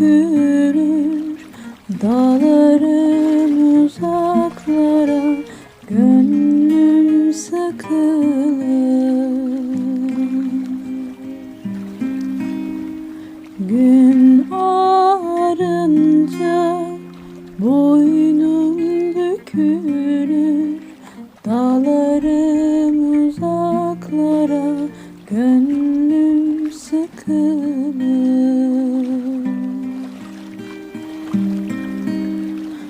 bükülür Dağlarım uzaklara gönlüm sıkılır. Gün ağarınca boynum bükülür. Dağlarım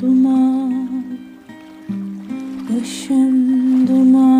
duman Başım duman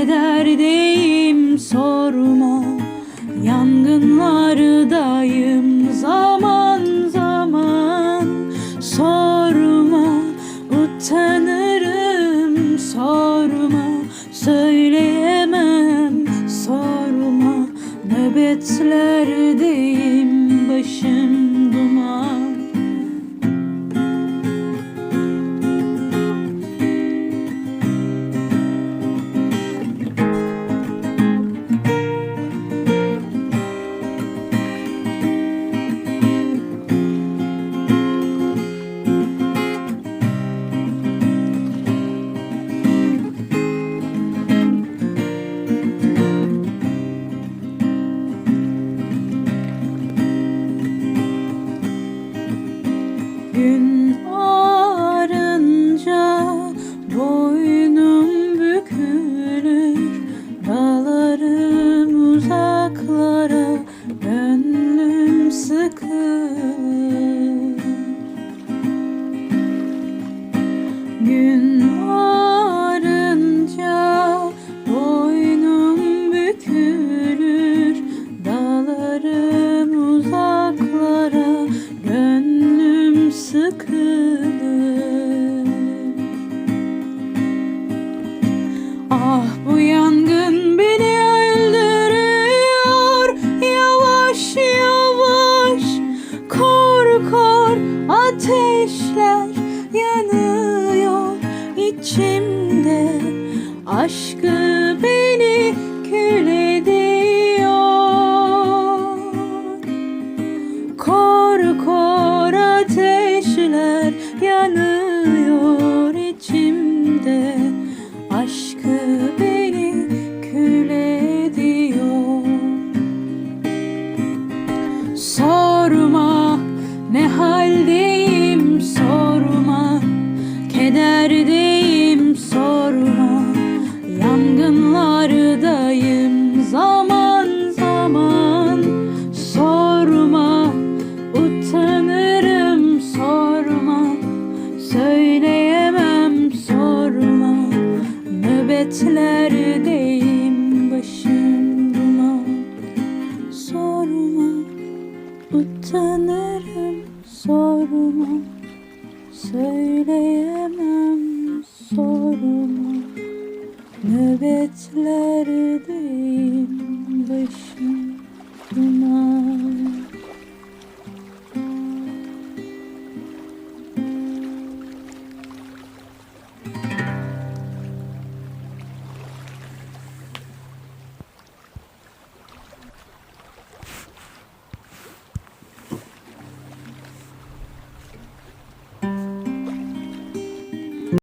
Kederdeyim sorma Gün ateşler yanıyor içimde. Aşkı beni Nöbetlerdeyim başım duman? Sorma utanırım sorma. Söyleyemem sorma. Nöbetlerdeyim başım